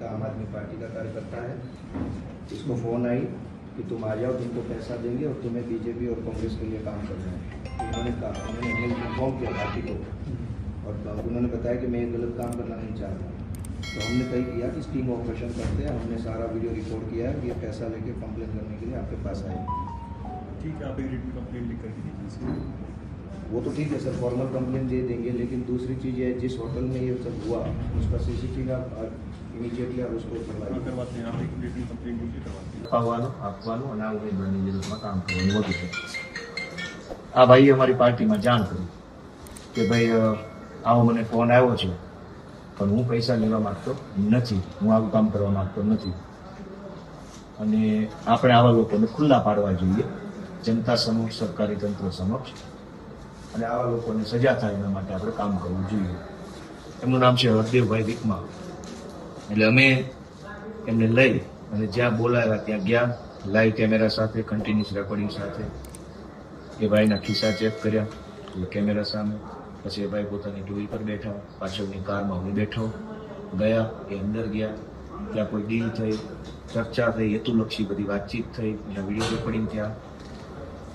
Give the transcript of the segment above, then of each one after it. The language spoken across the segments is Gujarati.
का आम आदमी पार्टी का कार्यकर्ता है। इसको फ़ोन आई कि तुम आ जाओ, तुमको पैसा देंगे और तुम्हें बीजेपी और कांग्रेस के लिए काम करना है। उन्होंने कहा, उन्होंने इन्फॉर्म किया पार्टी को। और उन्होंने बताया कि मैं ये गलत काम करना नहीं चाहता तो हमने तय किया कि स्टिंग ऑपरेशन करते हैं। हमने सारा वीडियो रिकॉर्ड किया है कि ये पैसा लेके कंप्लेन करने के लिए आपके पास आए। ठीक है, आप एक रिटन कंप्लेंट लिख दीजिए। वो तो ठीक है सर फॉर्मल कंप्लेन दे देंगे लेकिन दूसरी चीज़ ये है जिस होटल में ये सब हुआ उसका सीसीटीवी आप इमीडिएटली आप उसको हाँ करवाइए करवाते हैं आप एक रिटन कंप्लेंट लिख के करवाते हैं અપાવવાનું આપવાનું અને આ ઉમેદવારની વિરુદ્ધમાં કામ કરવાનું વધુ છે આ ભાઈએ અમારી પાર્ટીમાં જાણ કરી કે ભાઈ અ, આવો મને ફોન આવ્યો છે પણ હું પૈસા લેવા માંગતો નથી હું આવું કામ કરવા માંગતો નથી અને આપણે આવા લોકોને ખુલ્લા પાડવા જોઈએ જનતા સમક્ષ સરકારી તંત્ર સમક્ષ અને આવા લોકોને સજા થાય એના માટે આપણે કામ કરવું જોઈએ. એમનું નામ છે હરદેવભાઈ વિકમા એટલે અમે એમને લઈ અને જ્યાં બોલાવ્યા ત્યાં ગયા લાઈવ કેમેરા સાથે કન્ટિન્યુઅસ રેકોર્ડિંગ સાથે. એ ભાઈના ખિસ્સા ચેક કર્યા, એટલે કેમેરા સામે. પછી એ ભાઈ પોતાની ટૂલ પર બેઠા, પાછળની કારમાં હું બેઠો. ગયા, એ અંદર ગયા. ત્યાં કોઈ ડીલ થઈ, ચર્ચા થઈ, હેતુલક્ષી બધી વાતચીત થઈ. એના વીડિયો રેકોર્ડિંગ થયા.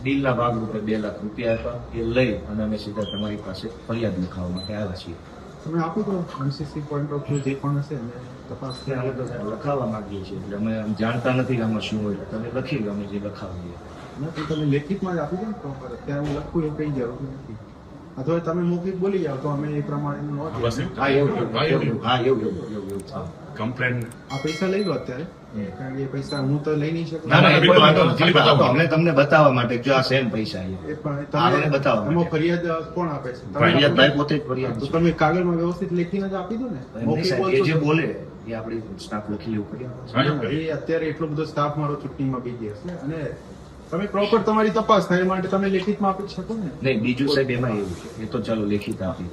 ડીલના ભાગરૂપે બે લાખ રૂપિયા આપ્યા. એ લઈ અને અમે સીધા તમારી પાસે ફરિયાદ લખાવવા માટે આવ્યા છીએ. તમે આપો તો એમસીસી પોઈન્ટ ઓફ વ્યૂ જે પણ હશે તપાસ લખાવવા માંગીએ છીએ. એટલે અમે જાણતા નથી કે આમાં શું હોય. તમે લખી લો અમે જે લખાવીએ. તમે લેખિતમાં જ આપી દો ને. અત્યારે હું લખું એ કઈ જરૂર નથી. અથવા તમે મૌખિક બોલી જાઓ તો અમે એ પ્રમાણે નોંધ હા એવું હા એવું એવું. કમ્પ્લેન આ પૈસા લઈ લો અત્યારે કારણ કે એ પૈસા હું તો લઈ નહીં શકું. ના ના. અમને તમને બતાવવા માટે કે જો આ સેમ પૈસા એ પણ બતાવો બતાવવા એમાં ફરિયાદ કોણ આપે છે? ફરિયાદ ભાઈ પોતે જ ફરિયાદ તો તમે કાગળમાં વ્યવસ્થિત લખીને જ આપી દો ને. મૌખિક એ જે બોલે એ આપણે સ્ટાફ લખી લેવું પડે. એ અત્યારે એટલો બધો સ્ટાફ મારો ચૂંટણીમાં બીજી હશે અને તમે પ્રોપર તમારી તપાસ થાય માટે તમે લેખિતમાં આપી શકો ને? નહીં બીજું સાહેબ એમાં એવું છે. એ તો ચાલો લેખિત આપી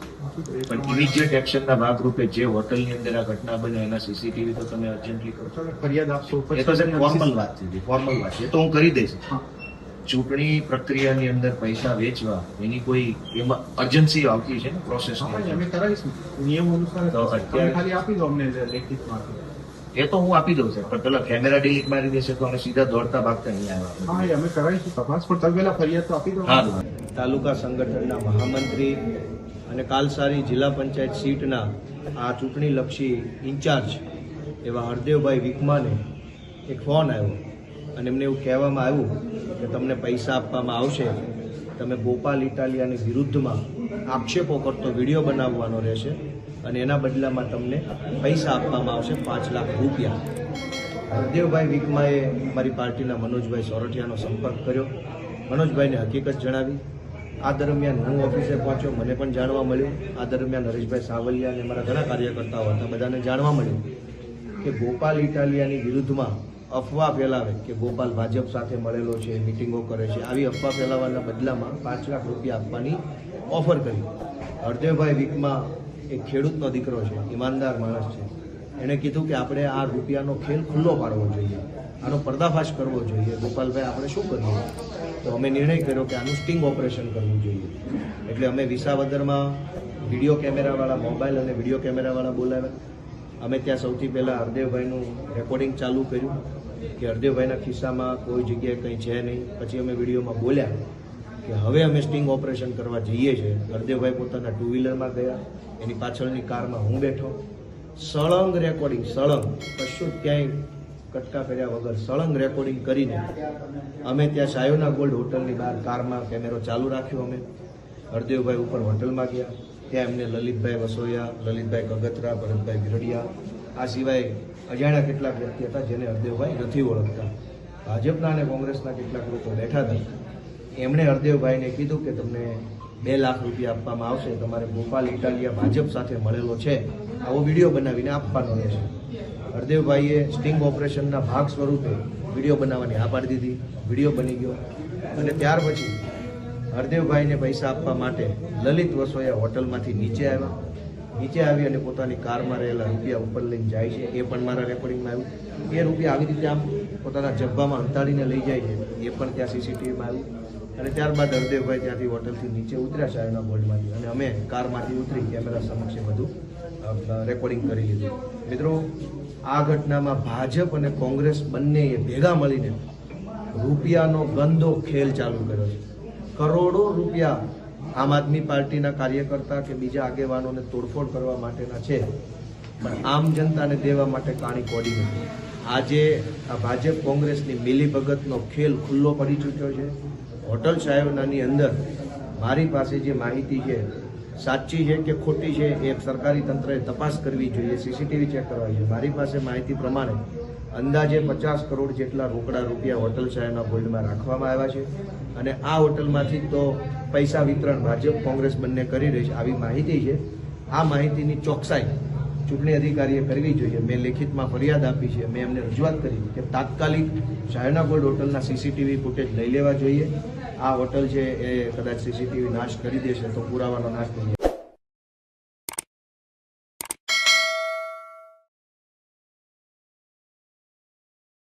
પણ ઇમિડિયેટ એક્શનના ભાગરૂપે જે હોટલની અંદર આ ઘટના બને એના સીસીટીવી તો તમે અર્જન્ટલી કરો. ફરિયાદ આપશો. એ તો સાહેબ ફોર્મલ વાત છે ફોર્મલ વાત છે. એ તો હું કરી દઈશ. ચૂંટણી પ્રક્રિયાની અંદર પૈસા વેચવા એની કોઈ એમાં અર્જન્સી આવતી છે ને પ્રોસેસ અમે કરાવીશું. નિયમ અનુસાર તો અત્યારે- ખાલી આપી દો અમને લેખિતમાં એ તો હું આપી દઉં છું. પણ પેલા કેમેરા ડિલીટ મારી દેશે તો અમે સીધા દોડતા ભાગતા અહીંયા હા આવ્યા એ અમે કરાવીશું તપાસ પણ તમે પેલા ફરિયાદ તો આપી દો હા. તાલુકા સંગઠનના મહામંત્રી અને કાલસારી જિલ્લા પંચાયત સીટના આ ચૂંટણીલક્ષી ઇન્ચાર્જ એવા હરદેવભાઈ વિકમાને એક ફોન આવ્યો. અને એમને એવું કહેવામાં આવ્યું કે તમને પૈસા આપવામાં આવશે. તમે ગોપાલ ઇટાલિયાની વિરુદ્ધમાં આક્ષેપો કરતો વીડિયો બનાવવાનો રહેશે અને એના બદલામાં તમને પૈસા આપવામાં આવશે પાંચ લાખ રૂપિયા. હરદેવભાઈ વિકમાએ અમારી પાર્ટીના મનોજભાઈ સોરઠિયાનો સંપર્ક કર્યો. મનોજભાઈને હકીકત જણાવી. આ દરમિયાન હું ઓફિસે પહોંચ્યો, મને પણ જાણવા મળ્યું. આ દરમિયાન હરીશભાઈ સાવલિયા અને મારા ઘણા કાર્યકર્તાઓ હતા, બધાને જાણવા મળ્યું કે ગોપાલ ઇટાલિયાની વિરુદ્ધમાં અફવા ફેલાવે કે ગોપાલ ભાજપ સાથે મળેલો છે મિટિંગો કરે છે, આવી અફવા ફેલાવવાના બદલામાં પાંચ લાખ રૂપિયા આપવાની ઓફર કરી. હરદેવભાઈ વીકમાં એક ખેડૂતનો દીકરો છે, ઈમાનદાર માણસ છે. એણે કીધું કે આપણે આ રૂપિયાનો ખેલ ખુલ્લો પાડવો જોઈએ. આનો પર્દાફાશ કરવો જોઈએ. ગોપાલભાઈ, આપણે શું કરીએ? તો અમે નિર્ણય કર્યો કે આનું સ્ટિંગ ઓપરેશન કરવું જોઈએ. એટલે અમે વિસાવદરમાં વીડિયો કેમેરાવાળા મોબાઈલ અને વીડિયો કેમેરાવાળા બોલાવ્યા. અમે ત્યાં સૌથી પહેલાં હરદેવભાઈનું રેકોર્ડિંગ ચાલુ કર્યું કે હરદેવભાઈના ખિસ્સામાં કોઈ જગ્યાએ કંઈ છે નહીં. પછી અમે વિડીયોમાં બોલ્યા કે હવે અમે સ્ટિંગ ઓપરેશન કરવા જઈએ છીએ. હરદેવભાઈ પોતાના ટુ વ્હીલરમાં ગયા. એની પાછળની કારમાં હું બેઠો. સળંગ રેકોર્ડિંગ સળંગ. કશું ક્યાંય કટકા કર્યા વગર સળંગ રેકોર્ડિંગ કરીને અમે ત્યાં સાયોના ગોલ્ડ હોટલની બહાર કારમાં કેમેરો ચાલુ રાખ્યો અમે. હરદેવભાઈ ઉપર હોટલમાં ગયા. ત્યાં એમને લલિતભાઈ વસોયા, લલિતભાઈ કગતરા, ભરતભાઈ ગીરડિયા આ સિવાય અજાણ્યા કેટલાક વ્યક્તિ હતા જેને હરદેવભાઈ નથી ઓળખતા. ભાજપના અને કોંગ્રેસના કેટલાક લોકો બેઠા હતા. એમણે હરદેવભાઈને કીધું કે તમને બે લાખ રૂપિયા આપવામાં આવશે, તમારે ગોપાલ ઇટાલિયા ભાજપ સાથે મળેલો છે. આવો વીડિયો બનાવીને આપવાનો રહેશે. હરદેવભાઈએ સ્ટિંગ ઓપરેશનના ભાગ સ્વરૂપે વીડિયો બનાવવાની આ પાડી દીધી. વીડિયો બની ગયો. અને ત્યાર પછી હરદેવભાઈને પૈસા આપવા માટે લલિત વસોયા હોટલમાંથી નીચે આવ્યા. નીચે આવી અને પોતાની કારમાં રહેલા રૂપિયા ઉપર લઈને જાય છે. એ પણ મારા રેકોર્ડિંગમાં આવ્યું. એ રૂપિયા આવી રીતે આમ પોતાના જબ્બામાં અંતાડીને લઈ જાય છે. એ પણ ત્યાં સીસીટીવીમાં આવ્યું. અને ત્યારબાદ હરદેવભાઈ ત્યાંથી હોટલથી નીચે ઉતર્યા સાહેબના બોર્ડમાંથી. અને અમે કારમાંથી ઉતરી કેમેરા સમક્ષ બધું રેકોર્ડિંગ કરી લીધું. મિત્રો, આ ઘટનામાં ભાજપ અને કોંગ્રેસ બંનેએ ભેગા મળીને રૂપિયાનો ગંદો ખેલ ચાલુ કર્યો છે. કરોડો રૂપિયા આમ આદમી પાર્ટીના કાર્યકર્તા કે બીજા આગેવાનોને તોડફોડ કરવા માટેના છે. પણ આમ જનતાને દેવા માટે કાણી કોડી નથી. આજે આ ભાજપ કોંગ્રેસની મિલીભગતનો ખેલ ખુલ્લો પડી ચૂક્યો છે. હોટલ સાહેબનાની અંદર મારી પાસે જે માહિતી છે, સાચી છે કે ખોટી છે, એ સરકારી તંત્રએ તપાસ કરવી જોઈએ, સીસીટીવી ચેક કરવા જોઈએ. મારી પાસે માહિતી પ્રમાણે અંદાજે પચાસ કરોડ જેટલા રોકડા રૂપિયા હોટલ શહેરના ગોલ્ડમાં રાખવામાં આવ્યા છે. અને આ હોટલમાંથી તો પૈસા વિતરણ ભાજપ, કોંગ્રેસ બંને કરી રહી છે. આવી માહિતી છે. આ માહિતીની ચોકસાઈ ચૂંટણી અધિકારીએ કરવી જોઈએ. મેં લેખિતમાં ફરિયાદ આપી છે. મેં એમને રજૂઆત કરી કે તાત્કાલિક શાયના ગોલ્ડ હોટલના સીસીટીવી ફૂટેજ લઈ લેવા જોઈએ. આ હોટલ છે એ કદાચ સીસીટીવી નાશ કરી દેશે તો પુરાવાનો નાશ થઈ